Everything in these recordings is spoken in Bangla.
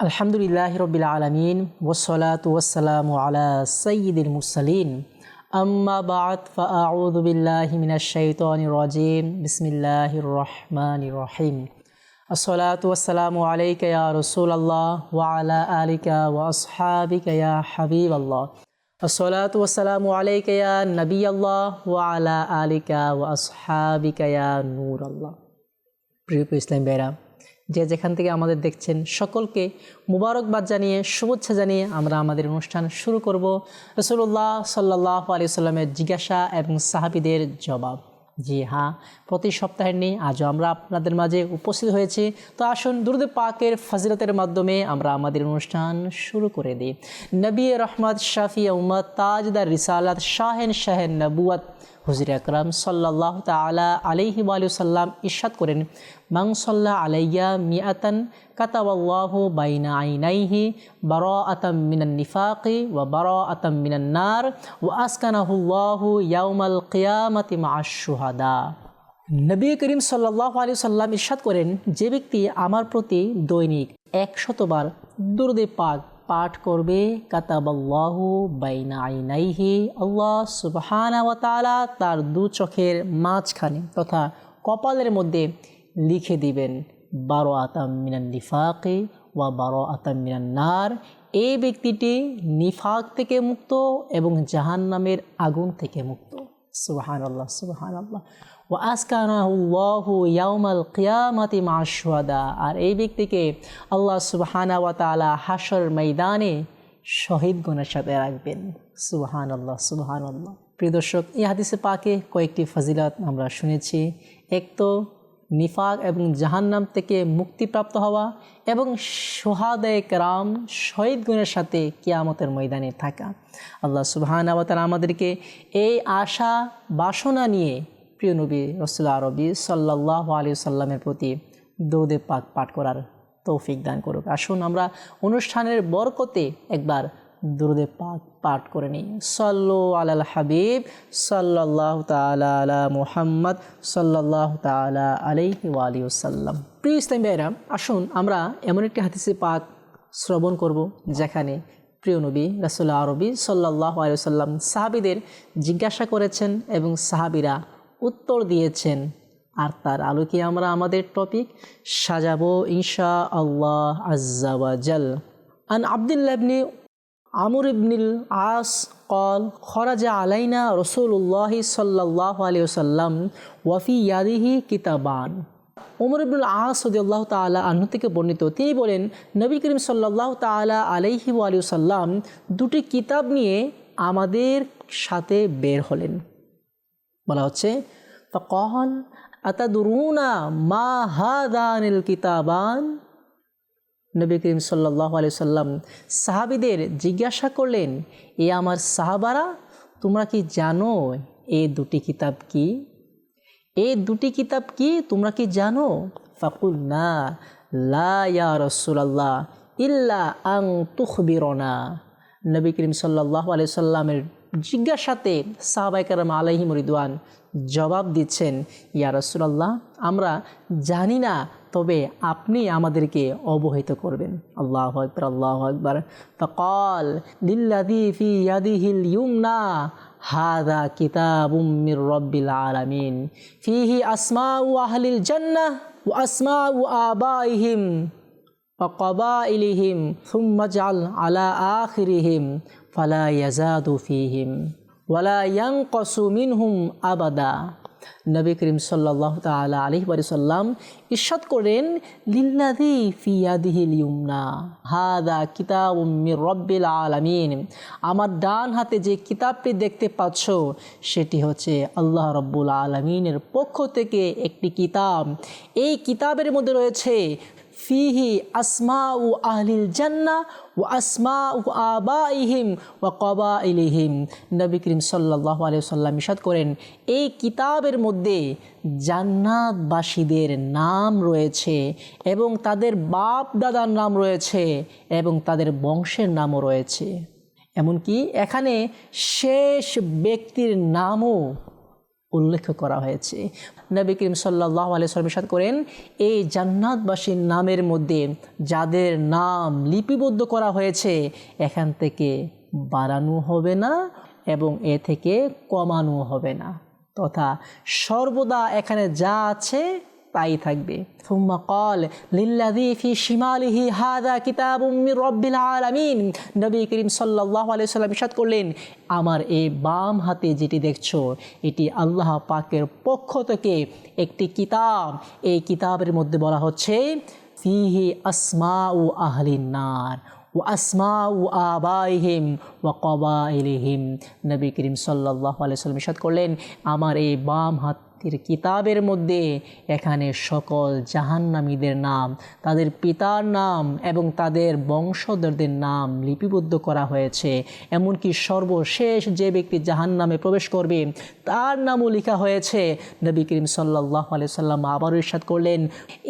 আলহামদুলিল্লাহ রবিল আলমিন ওসলাত ওসালাম আলা সঈদুল মুরসালিন আম্মা বাদ ফাউদ বিল্লাহ মিনাশাইতানি রাজিম বিসমিল্লাহির রহমানির রহিম আসসালাতু ওয়াসসালামু আলাইকা ইয়া রাসূলুল্লাহ ওয়া আলা আলিকা ওয়া আসহাবিকা ইয়া হাবিবাল্লাহ আসসালাতু ওয়াসসালামু আলাইকা ইয়া নবিয়াল্লাহ ওয়া আলা আলিকা ওয়া আসহাবিকা ইয়া নূরাল্লাহ প্রিয় প্রিয় ইসলাম বেরা যে যেখান থেকে আমাদের দেখছেন, সকলকে মুবারকবাদ জানিয়ে, শুভেচ্ছা জানিয়ে আমরা আমাদের অনুষ্ঠান শুরু করব। রসুল্লাহ সাল্লাহ আলি সাল্লামের জিজ্ঞাসা এবং সাহাবিদের জবাব। জি হ্যাঁ প্রতি সপ্তাহের নেই আজও আমরা আপনাদের মাঝে উপস্থিত হয়েছি। তো আসুন দুরুদ পাকের ফজিলতের মাধ্যমে আমরা আমাদের অনুষ্ঠান শুরু করে দিই। নবী রহমদ শাফি উম্মদ তাজদার রিসালাত, শাহেন শাহেন নবুয়াত হুজুর আকরাম সাল্লাহ তালা আলহি সাল্লাম ইরশাদ করেন মাং সাল্লাহ আলাইয়া মিয়াতান কাতাবাল্লাহু বাইনা আইনাইহি বার আতাম মিনান নিফাকি ওয়া বার আতাম মিনান নার ও আসকানাহুল্লাহু ইয়াউমাল কিয়ামাতি মাআশুহাদা নবী করিম সাল্লাহ আলী সাল্লাম ইরশাদ করেন, যে ব্যক্তি আমার প্রতি দৈনিক একশতবার দুরদে পাক পাঠ করবে, কাতাবাল্লাহু বাইনা আইনাইহি, আল্লাহ সুবহানা ওয়া তাআলা তার দু চোখের মাঝখানে তথা কপালের মধ্যে লিখে দিবেন বারো আতাম মিনান নিফাকে ওয়া বারো আতাম মিনান নার। এই ব্যক্তিটি নিফাক থেকে মুক্ত এবং জাহান্নামের আগুন থেকে মুক্ত। সুবাহান আল্লাহ আল্লাহ ও আর এই ব্যক্তিকে আল্লাহ সুবাহানা ওয়া তালা হাসর ময়দানে শহীদ গুণের সাথে রাখবেন। সুবাহান আল্লাহ সুবাহান আল্লাহ প্রিয় দর্শক, এই হাদিসে পাকে কয়েকটি ফজিলত আমরা শুনেছি। এক তো নিফাক এবং জাহান্নাম থেকে মুক্তিপ্রাপ্ত হওয়া এবং সোহাদায় রাম শহীদ গুণের সাথে কিয়ামতের ময়দানে থাকা। আল্লাহ সুবাহান আবতার আমাদেরকে এই আশা বাসনা নিয়ে প্রিয় নবী রসুল্লা আরবি সাল্লাহ আলী সাল্লামের প্রতি দৌদে পাক পাঠ করার তৌফিক দান করুক। আসুন আমরা অনুষ্ঠানের বরকতে একবার দুরুদে পাক পাঠ করে নিই। সাল্লু আলাল হাবিব সাল্লাহ তালা মুহাম্মদ সাল্লাহ তালা আলাইহি আলী সাল্লাম প্রিয় ইসলাম ভাইরা আসুন আমরা এমন একটি হাদিসে পাক শ্রবণ করব, যেখানে প্রিয় নবী রাসুল্লাহ আরবি সাল্লাহ আলিয়াল্লাম সাহাবিদের জিজ্ঞাসা করেছেন এবং সাহাবিরা উত্তর দিয়েছেন। আর তার আলোকে আমরা আমাদের টপিক সাজাবো ইনশা আল্লাহ আজ্জাওয়াজাল আন আবদুল্লাবনি আমর ইবনিল আস কল খরাজা আলাইনা রসুল্লাহ সাল্লাহ আলী সাল্লাম ওয়াফি ইয়াদিহি কিতাবান। ওমর ইবনুল আস সদিয়াল্লাহ তালা আহ্ন থেকে বর্ণিত, তিনি বলেন, নবী করিম সাল্লাহ তালা আলাইহি আলী সাল্লাম দুটি কিতাব নিয়ে আমাদের সাথে বের হলেন। বলা হচ্ছে ফকল আতাদুরুনা মা হাদানিল কিতাবান? নবী করিম সাল্লাহ আলি সাল্লাম সাহাবিদের জিজ্ঞাসা করলেন, এ আমার সাহাবারা, তোমরা কি জানো এ দুটি কিতাব কি? এই দুটি কিতাব কি, তোমরা কি জানো? ফাকুল না লা রসুলাল্লাহ, ইল্লা আং তুখবিরনা। নবী করিম সাল্লাহ আলি সাল্লামের জিজ্ঞাসাতে সাহাবাইকার আলাইহিম রিদওয়ান জবাব দিচ্ছেন ইয়া রসুলাল্লাহ আমরা জানি না তবে আপনি আমাদেরকে অবহিত করবেন আল্লাহ আকবর আল্লাহ আকবর ফকল লিল্লাদি ফি ইয়াদিহিল ইউমনা হাদা কিতাবুম মির রব্বিল আলামিন ফিহি আসমাউ আহলিল জান্নাহ ওয়া আসমাউ আবাইহিম وقبائلهم ثم اجعل على آخرهم فلا يزاد فيهم ولا ينقص منهم أبدا. নবী করিম সাল্লাহ তালা আলহি সাল্লাম ইরশাদ করেন লিল্লাদি হাদা কিতাব রব্বিল আলামিন। আমার ডান হাতে যে কিতাবটি দেখতে পাচ্ছ, সেটি হচ্ছে আল্লাহ রব্বুল আলমিনের পক্ষ থেকে একটি কিতাব। এই কিতাবের মধ্যে রয়েছে, ফিহি আসমা উ আহলিল জান্না ও আসমা উ আবা ইহিম ও কবা ইলিহিম নবী করিম সাল্লাহ আলিয়া সাল্লাম ইসাদ করেন, এই কিতাবের মধ্যে জান্নাতবাসীদের নাম রয়েছে এবং তাদের বাপ দাদার নাম রয়েছে এবং তাদের বংশের নামও রয়েছে। এমনকি এখানে শেষ ব্যক্তির নামও উল্লেখ করা হয়েছে। নবী করিম সাল্লাহ আলিয়াল্লাম করেন, এই জান্নাতবাসীর নামের মধ্যে যাদের নাম লিপিবদ্ধ করা হয়েছে, এখান থেকে বাড়ানো হবে না এবং এ থেকে কমানো হবে না। তথা সর্বদা এখানে যা আছে তাই থাকবে ثم قال للذي في شماله هذا كتاب من رب العالمين নবী করিম সাল্লাল্লাহু আলাইহি সাল্লাম ইরশাদ করলেন আমার এই বাম হাতে যেটি দেখছো এটি আল্লাহ পাকের পক্ষ থেকে একটি কিতাব এই কিতাবের মধ্যে বলা হচ্ছে ফিহি আসমা ও আহলিন নার ও আসমা ও আবাইহিম ও কবাইলিহিম নবী করিম সাল্লাহ আলাইসাল্লাম ইসাদ করলেন আমার এই বাম হাতের কিতাবের মধ্যে এখানে সকল জাহান্নামীদের নাম, তাদের পিতার নাম এবং তাদের বংশধরদের নাম লিপিবদ্ধ করা হয়েছে। এমনকি সর্বশেষ যে ব্যক্তি জাহান্নামে প্রবেশ করবে, তার নামও লেখা হয়েছে। নবী করিম সাল্লাহ আলিয়া সাল্লাম আবারও ইরশাদ করলেন,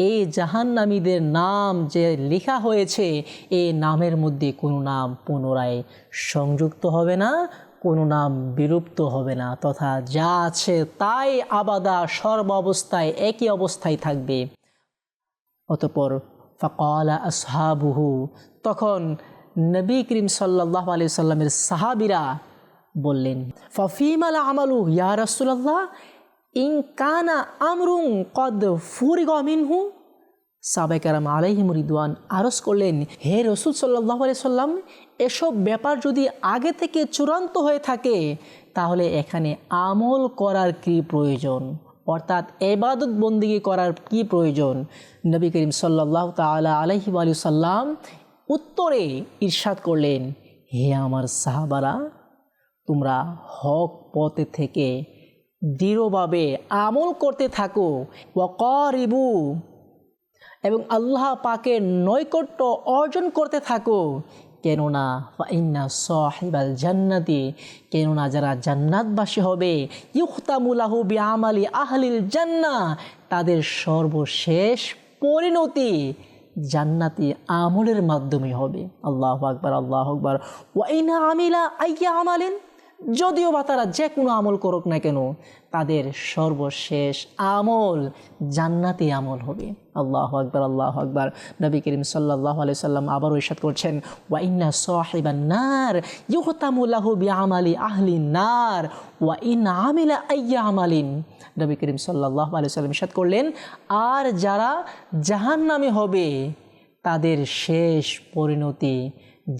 এই জাহান্নামীদের নাম যে লেখা হয়েছে এই নামের মধ্যে কোনো নাম পুনরায় সংযুক্ত হবে না কোনো নাম বিলুপ্ত হবে না তথা যা আছে তাই আবাদা সর্ব অবস্থায় একই অবস্থায় থাকবে। অতপর ফকালা আসহাবুহু, তখন নবী করিম সাল্লাহ আলি সাল্লামের সাহাবিরা বললেন, ফফিমাল আমালু ইয়া রসুল্লাহ ইন কানা আমরুং কদ ফুরিগ মিনহু? সাবেকারাম আলাইহিম রিদওয়ান আরস করলেন, হে রসুল সাল্লাহ সাল্লাম, এসব ব্যাপার যদি আগে থেকে চূড়ান্ত হয়ে থাকে, তাহলে এখানে আমল করার কি প্রয়োজন? অর্থাৎ এবাদত বন্দিগি করার কি প্রয়োজন? নবী করিম সাল্লাহ তালা আলহি আলু সাল্লাম উত্তরে ঈর্ষাদ করলেন, হে আমার সাহাবারা, তোমরা হক পথে থেকে দৃঢ়ভাবে আমল করতে থাকো। ওয়াকরিবু এবং আল্লাহ পাকের নৈকট্য অর্জন করতে থাকো। কেননা, ফাইন্না সাহিবাল জান্নাতি, কেননা যারা জান্নাতবাসী হবে ইউখতামুলাহু বিআমালি আহলিল জান্না, তাদের সর্বশেষ পরিণতি জান্নাতি আমলের মাধ্যমে হবে। আল্লাহ আকবার আল্লাহ আকবার। ওয়াইনা আমিলা আইয়া আমালেন যদিও বা তারা যে কোনো আমল করুক না কেন, তাদের সর্বশেষ আমল জান্নাতি আমল হবে। আল্লাহ আকবর আল্লাহ আকবর। নবী করিম সাল্লাহ আলি সাল্লাম আবারও ইসাদ করছেন ওয়াইন্না সাহিবান নার ইউহতামুল্লাহ বি আমালি আহলি নার, ওয়া ইন আমিলা আইয়া আমালিন। নবী করিম সাল্লাহ আলি সাল্লাম ইসাদ করলেন, আর যারা জাহান্নামে হবে, তাদের শেষ পরিণতি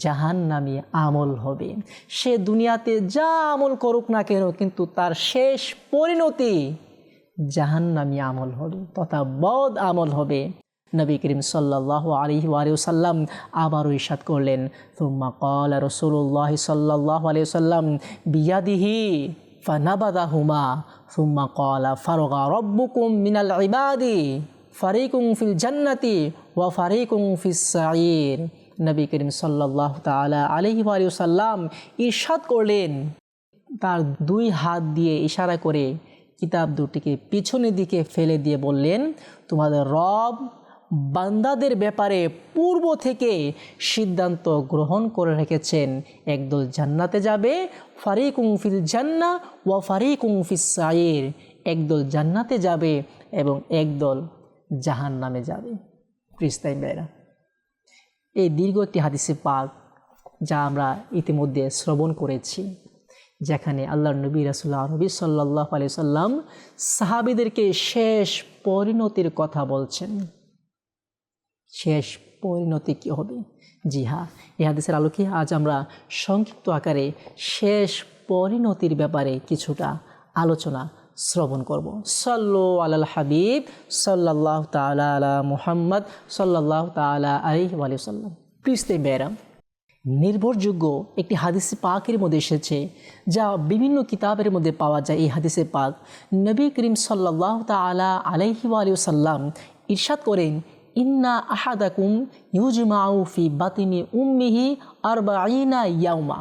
জাহান্নামি আমল হবে। সে দুনিয়াতে যা আমল করুক না কেন, কিন্তু তার শেষ পরিণতি জাহান জাহান্নামি আমল হবে, তথা বদ আমল হবে। নবী করিম সাল্লাহ আলহি আবারও ইসাদ করলেন তুম্মা কল রসুল্লাহ সাল্লাহ আলিয়াল্লাম বিয়াদিহি ফানাবাদাহুমা, সুম্মা কলা ফারোগা ফারিকুং ফিল জান্নাতি ওয়া ফারিকুং নবী করিম সাল্লাহ তালা আলহি সাল্লাম ইরশাদ করলেন। তার দুই হাত দিয়ে ইশারা করে কিতাব দুটিকে পিছনের দিকে ফেলে দিয়ে বললেন, তোমাদের রব বান্দাদের ব্যাপারে পূর্ব থেকে সিদ্ধান্ত গ্রহণ করে রেখেছেন। একদল জান্নাতে যাবে ফারিকুং ফিল জান্না ও ফারিকুং ফিস সাইর একদল জান্নাতে যাবে এবং একদল জাহান নামে যাবে প্রিস্তাইম বেড়া এই দীর্ঘ একটি হাদিসে পাক যা আমরা ইতিমধ্যে শ্রবণ করেছি, যেখানে আল্লাহ নবী রাসুল্লাহ নবী সাল্লাহ আলি সাল্লাম সাহাবিদেরকে শেষ পরিণতির কথা বলছেন। শেষ পরিণতি কী হবে? জি হ্যাঁ এই হাদিসের আলোকে আজ আমরা সংক্ষিপ্ত আকারে শেষ পরিণতির ব্যাপারে কিছুটা আলোচনা শ্রবণ করব। সাল্লু আলাল হাবিব সাল্লাহ তালা আলা মুহাম্মদ সাল্লাহ তালা আলি আলিয়াল্লাম প্রিস্তে বেরাম নির্ভরযোগ্য একটি হাদিসে পাকের মধ্যে এসেছে, যা বিভিন্ন কিতাবের মধ্যে পাওয়া যায় এই হাদিসে পাক। নবী করিম সাল্লাহ তালা আলাইহি আলিয়াল্লাম ইরশাদ করেন, ইন্না আহাদাকুম ইউজমাউ ফি বাতিনি উম্মিহি আরবাইনা ইয়াউমা।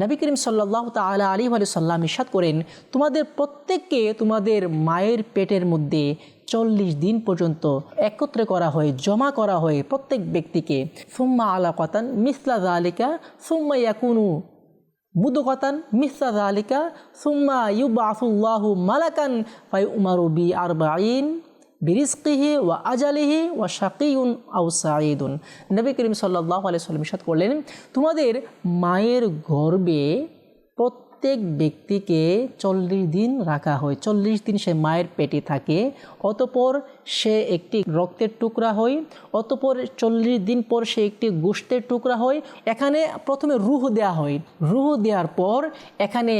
নবী করিম সাল্লাহ তালা আলী আলী সাল্লাম ইসাদ করেন, তোমাদের প্রত্যেককে তোমাদের মায়ের পেটের মধ্যে চল্লিশ দিন পর্যন্ত একত্রে করা হয়, জমা করা হয় প্রত্যেক ব্যক্তিকে। সুম্মা আলা কাতান মিসলা আলিকা সুম্মা ইয়াকুনু মুদকতান মিথ্যা আলিকা সুম্মা ইউবাফুল্লাহু মালাকান ফাই উমারু বি আরবাইন বিরিস্কিহি ওয়া আজালিহি ওয়া শাকিউন আউ সাঈদুন। নবী করিম সাল্লাহ সাল্লাম ইসাদ করলেন, তোমাদের মায়ের গর্বে প্রত্যেক ব্যক্তিকে চল্লিশ দিন রাখা হয়। চল্লিশ দিন সে মায়ের পেটে থাকে। অতপর সে একটি রক্তের টুকরা হয়। অতপর চল্লিশ দিন পর সে একটি গোষ্ঠের টুকরা হয়। এখানে প্রথমে রুহ দেয়া হয়। রুহ দেওয়ার পর এখানে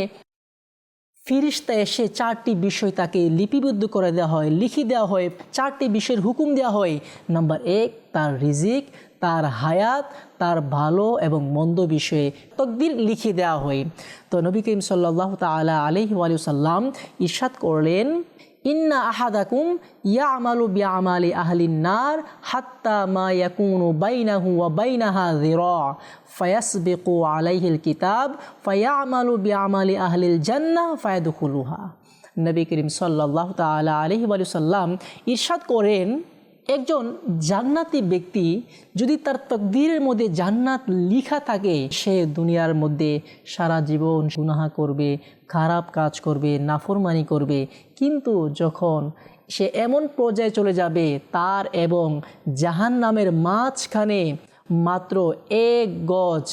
ফিরিস্তা এসে চারটি বিষয় তাকে লিপিবদ্ধ করে দেওয়া হয়, লিখি দেওয়া হয়, চারটি বিষয়ের হুকুম দেওয়া হয়। নাম্বার এক, তার রিজিক, তার হায়াত, তার ভালো এবং মন্দ বিষয়ে তকদির লিখে দেওয়া হয়। তো নবী করিম সাল্লাহ তালা আলহি আলু সাল্লাম ইরশাদ করলেন ইন্না আহাদাকুম ইয়া আমালু বিয়া আমালি আহলিন নার হাত্তা মা ইয়াকুনু বাইনাহু ওয়া বাইনাহা যিরা। ফায়াসবিকু আলাইহিল কিতাব, ফায়ামালু বিয়া আমালি আহলিল জান্নাহ, ফায়াদখুলুহা। নবী করিম সাল্লাল্লাহু তাআলা আলাইহি ওয়া সাল্লাম ইরশাদ করেন একজন জান্নাতি ব্যক্তি যদি তার তকদিরের মধ্যে জান্নাত লিখা থাকে, সে দুনিয়ার মধ্যে সারা জীবন গুনাহা করবে, খারাপ কাজ করবে, নাফরমানি করবে। কিন্তু যখন সে এমন পর্যায়ে চলে যাবে, তার এবং জাহান নামের মাঝখানে মাত্র এক গজ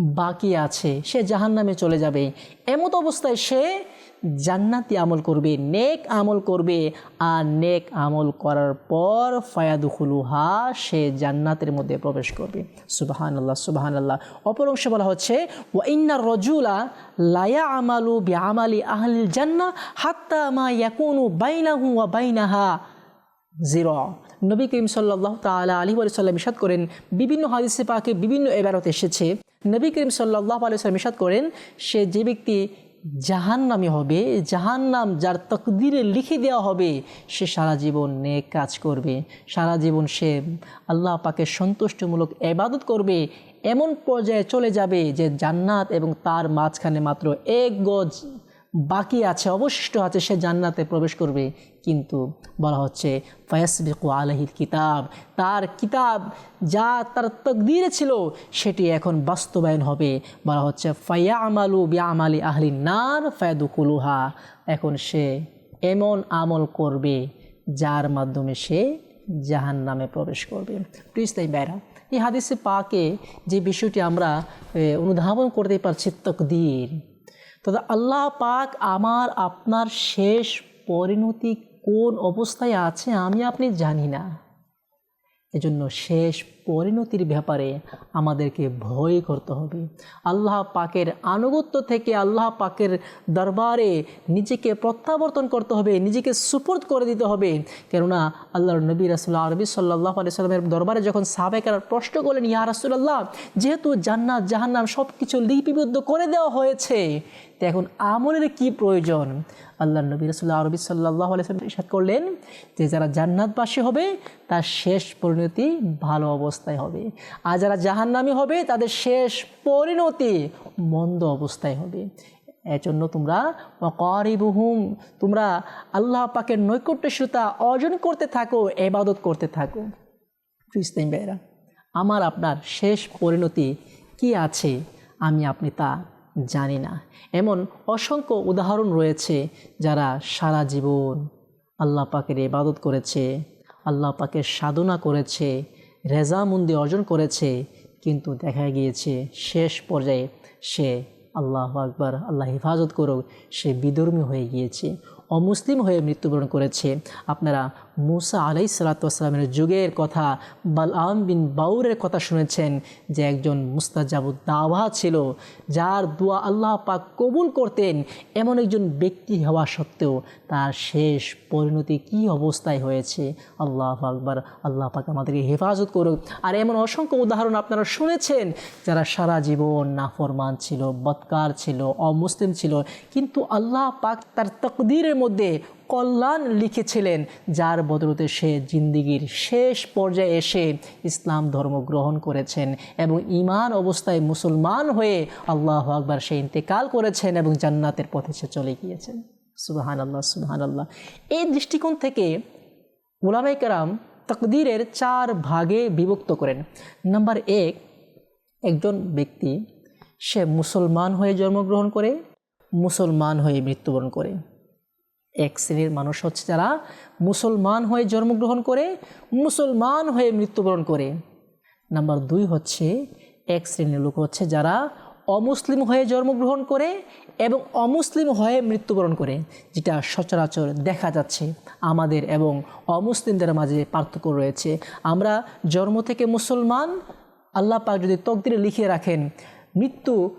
বাকি আছে, সে জাহান নামে চলে যাবে। এমত অবস্থায় সে জান্নাতি আমল করবে, নেক আমল করবে। আর নেক আমল করার পর ফায়াদুখুলুহা সে জান্নাতের মধ্যে প্রবেশ করবে। সুবাহান আল্লাহ সুবাহান আল্লাহ অপর অংশে বলা হচ্ছে ওয়াইন্না রজুলা লায়া আমালু বি আমালি আহলিল জান্না হাত্তা মা ইয়াকুনু বাইনাহু ওয়া বাইনাহা। জিরো। নবী করিম সাল্লাহ তালা আলী সাল্লাম ইসাদ করেন, বিভিন্ন হাদিসে পাকে বিভিন্ন এবারত এসেছে। নবী করিম সাল্লাহ আলি সাল্লাম ইসাদ করেন, সে যে ব্যক্তি জাহান্নামি হবে, জাহান্নাম যার তকদিরে লিখে দেওয়া হবে, সে সারা জীবন নেক কাজ করবে। সারা জীবন সে আল্লাহ পাকে সন্তুষ্টমূলক এবাদত করবে। এমন পর্যায়ে চলে যাবে যে জান্নাত এবং তার মাঝখানে মাত্র এক গজ বাকি আছে, অবশিষ্ট আছে, সে জান্নাতে প্রবেশ করবে। কিন্তু বলা হচ্ছে, ফয়াসবিকু আলহির কিতাব, তার কিতাব যা তার তকদিরে ছিল, সেটি এখন বাস্তবায়ন হবে। বলা হচ্ছে ফায়া আমালু বিয়া আমালি আহলি নার ফায়াদুকুলুহা, এখন সে এমন আমল করবে যার মাধ্যমে সে জাহান নামে প্রবেশ করবে। প্লিজ তাই বেড়া এই হাদিসে পাকে যে বিষয়টি আমরা অনুধাবন করতে পারছি, তকদির তবে আল্লাহ পাক আমার, আপনার শেষ পরিণতি কোন অবস্থায় আছে আমি আপনি জানি না। এজন্য শেষ পরিণতির ব্যাপারে আমাদেরকে ভয় করতে হবে। আল্লাহ পাকের আনুগত্য থেকে আল্লাহ পাকের দরবারে নিজেকে প্রত্যাবর্তন করতে হবে, নিজেকে সুপোর্ট করে দিতে হবে। কেননা আল্লাহর নবী রাসুল্লাহ আরবি সাল্লাহ আলি সাল্লামের দরবারে যখন সাবেকার প্রশ্ন করলেন, ইয়া রাসুল্লাহ যেহেতু জান্নাত, জাহান্নাম সব কিছু লিপিবদ্ধ করে দেওয়া হয়েছে তো এখন আমলের কি প্রয়োজন? আল্লাহ নবী রসুল্লাহ আরবি সাল্লাহ আলাইসাল্লাম ইসাদ করলেন যে যারা জান্নাতবাসী হবে, তার শেষ পরিণতি ভালো অবস্থায় হবে। আর যারা জাহান্নামি হবে, তাদের শেষ পরিণতি মন্দ অবস্থায় হবে। এজন্য তোমরা অকরিবহুম তোমরা আল্লাহ পাকের নৈকট্যশীলতা অর্জন করতে থাকো এবাদত করতে থাকো। ক্রিস্তান ভাইরা আমার আপনার শেষ পরিণতি কি আছে? আমি আপনি তা জানি না। এমন অসংখ্য উদাহরণ রয়েছে যারা সারা জীবন আল্লাহ পাকের ইবাদত করেছে, আল্লাহ পাকের সাধনা করেছে রেজামন্দি অর্জন করেছে, কিন্তু দেখা গিয়েছে শেষ পর্যায়ে সে আল্লাহ আকবার, আল্লাহ হেফাজত করুক, সে বিধর্মী হয়ে গিয়েছে, অমুসলিম হয়ে মৃত্যুবরণ করেছে। আপনারা মুসা আলাই সালাতামের যুগের কথা বালাম বিন বাউরের কথা শুনেছেন যে একজন মুস্তাজাবুদ দাওয়া ছিল, যার দোয়া আল্লাহ পাক কবুল করতেন এমন একজন ব্যক্তি হওয়া সত্ত্বেও তার শেষ পরিণতি কি অবস্থায় হয়েছে? আল্লাহ আকবার, আল্লাহ পাক আমাদেরকে হেফাজত করুক। আর এমন অসংখ্য উদাহরণ আপনারা শুনেছেন, যারা সারা জীবন নাফরমান ছিল, বৎকার ছিল, অমুসলিম ছিল, কিন্তু আল্লাহ পাক তার তকদিরের মধ্যে কল্যাণ লিখেছিলেন, যার বদলতে সে জিন্দিগির শেষ পর্যায়ে এসে ইসলাম ধর্ম গ্রহণ করেছেন এবং ইমান অবস্থায় মুসলমান হয়ে আল্লাহ আকবার সে ইন্তেকাল করেছেন এবং জান্নাতের পথে সে চলে গিয়েছেন। সুবাহান আল্লাহ সুবাহান আল্লাহ এই দৃষ্টিকোণ থেকে ওলামাই কারাম তকদিরের চার ভাগে বিভক্ত করেন। নাম্বার এক, একজন ব্যক্তি সে মুসলমান হয়ে জন্মগ্রহণ করে, মুসলমান হয়ে মৃত্যুবরণ করে। এক শ্রেণির মানুষ হচ্ছে যারা মুসলমান হয়ে জন্মগ্রহণ করে, মুসলমান হয়ে মৃত্যুবরণ করে। নাম্বার দুই হচ্ছে, এক শ্রেণির লোক হচ্ছে যারা অমুসলিম হয়ে জন্মগ্রহণ করে এবং অমুসলিম হয়ে মৃত্যুবরণ করে, যেটা সচরাচর দেখা যাচ্ছে। আমাদের এবং অমুসলিমদের মাঝে পার্থক্য রয়েছে। আমরা জন্ম থেকে মুসলমান, আল্লাহ পাক যদি তকদিরে লিখে রাখেন, মৃত্যু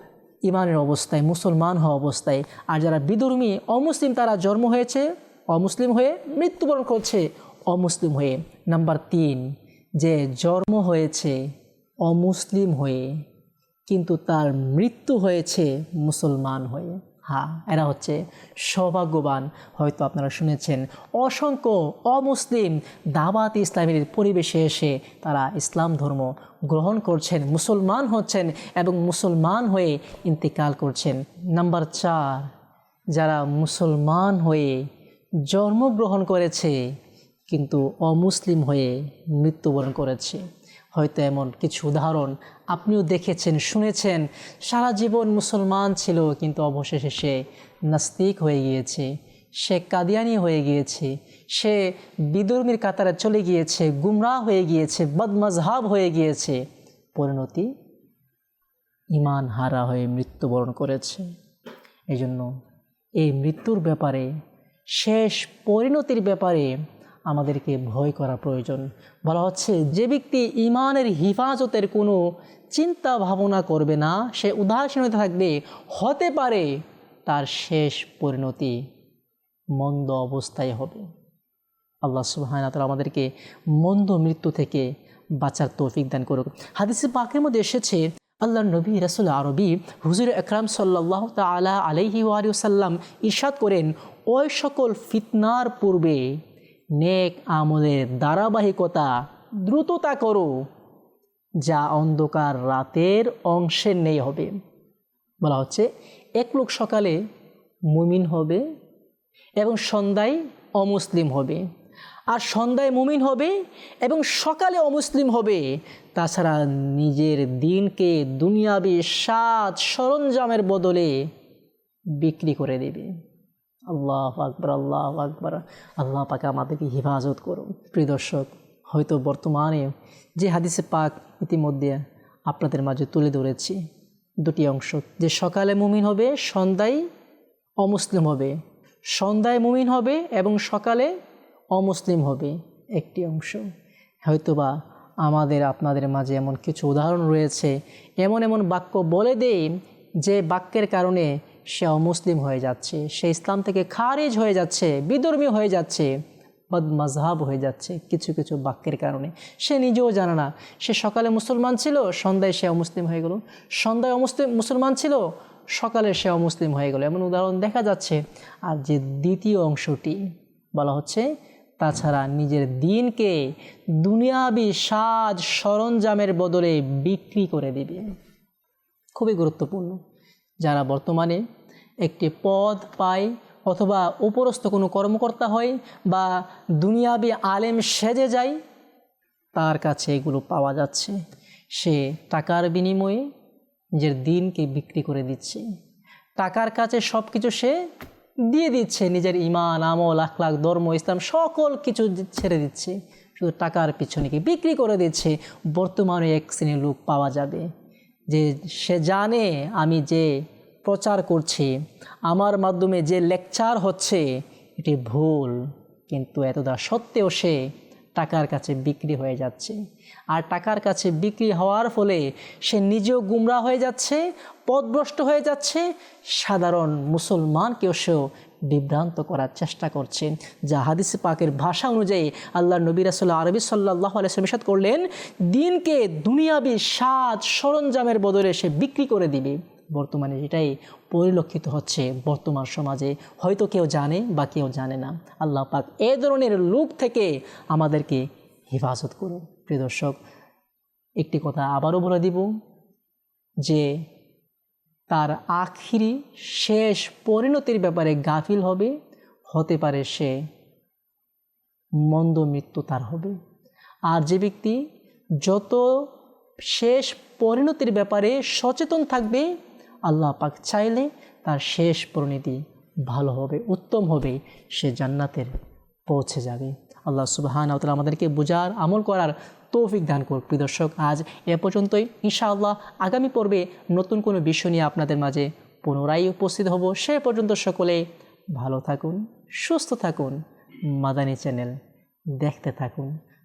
ইমানের অবস্থায়, মুসলমান হওয়া অবস্থায়। আর যারা বিধর্মী অমুসলিম, তারা জন্ম হয়েছে, অমুসলিম হয়ে মৃত্যুবরণ করছে, অমুসলিম হয়ে। নাম্বার তিন, যে জন্ম হয়েছে অমুসলিম হয়ে, কিন্তু তার মৃত্যু হয়েছে মুসলমান হয়ে। হ্যাঁ এরা হচ্ছে সৌভাগ্যবান। হয়তো আপনারা শুনেছেন, অসংখ্য অমুসলিম দাবাত ইসলামের পরিবেশে এসে তারা ইসলাম ধর্ম গ্রহণ করছেন, মুসলমান হচ্ছেন এবং মুসলমান হয়ে ইন্তেকাল করছেন। নাম্বার চার, যারা মুসলমান হয়ে জন্মগ্রহণ করেছে, কিন্তু অমুসলিম হয়ে মৃত্যুবরণ করেছে। হয়তো এমন কিছু উদাহরণ আপনিও দেখেছেন, শুনেছেন। সারা জীবন মুসলমান ছিল, কিন্তু অবশেষে সে নাস্তিক হয়ে গিয়েছে, সে কাদিয়ানি হয়ে গিয়েছে, সে বিদর্মীর কাতারে চলে গিয়েছে, গুমরাহ হয়ে গিয়েছে বদমজহাব হয়ে গিয়েছে। পরিণতি ইমান হারা হয়ে মৃত্যুবরণ করেছে। এই জন্য এই মৃত্যুর ব্যাপারে, শেষ পরিণতির ব্যাপারে আমাদেরকে ভয় করা প্রয়োজন। বলা হচ্ছে, যে ব্যক্তি ইমানের হিফাজতের কোনো চিন্তা ভাবনা করবে না, সে উদাসীনতা থাকবে, হতে পারে তার শেষ পরিণতি মন্দ অবস্থায় হবে। আল্লাহ সুবাহান তালা আমাদেরকে মন্দ মৃত্যু থেকে বাঁচার তৌফিক দান করুক। হাদিসে পাকের মধ্যে এসেছে আল্লাহ নবী রসুল আরবি হুজুর আকরাম সাল্লাহ তালা আলহি ওয়ারিউসাল্লাম ইরশাদ করেন, ওই সকল ফিতনার পূর্বে নেক আমলের ধারাবাহিকতা দ্রুততা করো, যা অন্ধকার রাতের অংশের নেই হবে। বলা হচ্ছে, এক লোক সকালে মুমিন হবে এবং সন্ধ্যায় অমুসলিম হবে। আর সন্ধ্যায় মুমিন হবে এবং সকালে অমুসলিম হবে। তাছাড়া নিজের দিনকে দুনিয়াবি সাত সরঞ্জামের বদলে বিক্রি করে দেবে। আল্লাহ আকবর আল্লাহ আকবর। আল্লাহ পাকে আমাদেরকে হেফাজত করুন। প্রিয় দর্শক, হয়তো বর্তমানে যে হাদিসে পাক ইতিমধ্যে আপনাদের মাঝে তুলে ধরেছি, দুটি অংশ। যে সকালে মুমিন হবে, সন্ধ্যায় অমুসলিম হবে। সন্ধ্যায় মুমিন হবে এবং সকালে অমুসলিম হবে। একটি অংশ। হয়তোবা আমাদের, আপনাদের মাঝে এমন কিছু উদাহরণ রয়েছে, এমন এমন বাক্য বলে দেই যে বাক্যের কারণে সে অমুসলিম হয়ে যাচ্ছে, সে ইসলাম থেকে খারিজ হয়ে যাচ্ছে বিধর্মী হয়ে যাচ্ছে বদ মজহাব হয়ে যাচ্ছে কিছু কিছু বাক্যের কারণে। সে নিজেও জানে না। সে সকালে মুসলমান ছিল, সন্ধ্যায় সে অমুসলিম হয়ে গেল। সন্ধ্যায় অমুসলিম, মুসলমান ছিল, সকালে সে অমুসলিম হয়ে গেল। এমন উদাহরণ দেখা যাচ্ছে। আর যে দ্বিতীয় অংশটি বলা হচ্ছে, তাছাড়া নিজের দিনকে দুনিয়াবি সাজ সরঞ্জামের বদলে বিক্রি করে দেবে। খুবই গুরুত্বপূর্ণ। যারা বর্তমানে একটি পদ পায় অথবা উপরস্থ কোনো কর্মকর্তা হয় বা দুনিয়াবি আলেম সেজে যায়, তার কাছে এগুলো পাওয়া যাচ্ছে। সে টাকার বিনিময়ে নিজের দিনকে বিক্রি করে দিচ্ছে। টাকার কাছে সব কিছু সে দিয়ে দিচ্ছে, নিজের ইমান আমল আখ লাখ ধর্ম, ইসলাম সকল কিছু ছেড়ে দিচ্ছে। শুধু টাকার পিছনে কি বিক্রি করে দিচ্ছে, বর্তমানে এক শ্রেণির লোক পাওয়া যাবে। যে সে জানে আমি যে প্রচার করছি। আমার মাধ্যমে যে লেকচার হচ্ছে, এটি ভুল। কিন্তু এতদা সত্ত্বেও সে টাকার কাছে বিক্রি হয়ে যাচ্ছে। আর টাকার কাছে বিক্রি হওয়ার ফলে সে নিজেও গুমরা হয়ে যাচ্ছে পথভ্রষ্ট হয়ে যাচ্ছে। সাধারণ মুসলমানকেও সেও বিভ্রান্ত করার চেষ্টা করছে। যা হাদিস পাকের ভাষা অনুযায়ী আল্লাহ নবী রাসুল্লাহ আরবি সাল্লাহ আলসাদ করলেন, দিনকে দুনিয়াবি সাজ সরঞ্জামের বদলে সে বিক্রি করে দিবে। বর্তমানে এটাই পরিলক্ষিত হচ্ছে বর্তমান সমাজে। হয়তো কেউ জানে বা কেউ জানে না। আল্লাহ পাক এ ধরনের লোক থেকে আমাদেরকে হেফাজত করুন। প্রিয় দর্শক, একটি কথা আবারও বলে দিব যে, তার আখিরি শেষ পরিণতির ব্যাপারে গাফিল হবে, হতে পারে সে মন্দ মৃত্যু তার হবে। আর যে ব্যক্তি যত শেষ পরিণতির ব্যাপারে সচেতন থাকবে আল্লাহ পাক চাইলে তার শেষ পরিণতি ভালো হবে, উত্তম হবে, সে জান্নাতের পৌঁছে যাবে। আল্লাহ সুবাহান তালা আমাদেরকে বোঝার, আমল করার তৌফিক দান করুক। প্রিয় দর্শক, আজ এ পর্যন্তই। ইনশাআল্লাহ আগামী পর্বে নতুন কোনো বিষয় নিয়ে আপনাদের মাঝে পুনরায় উপস্থিত হব। সে পর্যন্ত সকলে ভালো থাকুন, সুস্থ থাকুন, মাদানী চ্যানেল দেখতে থাকুন।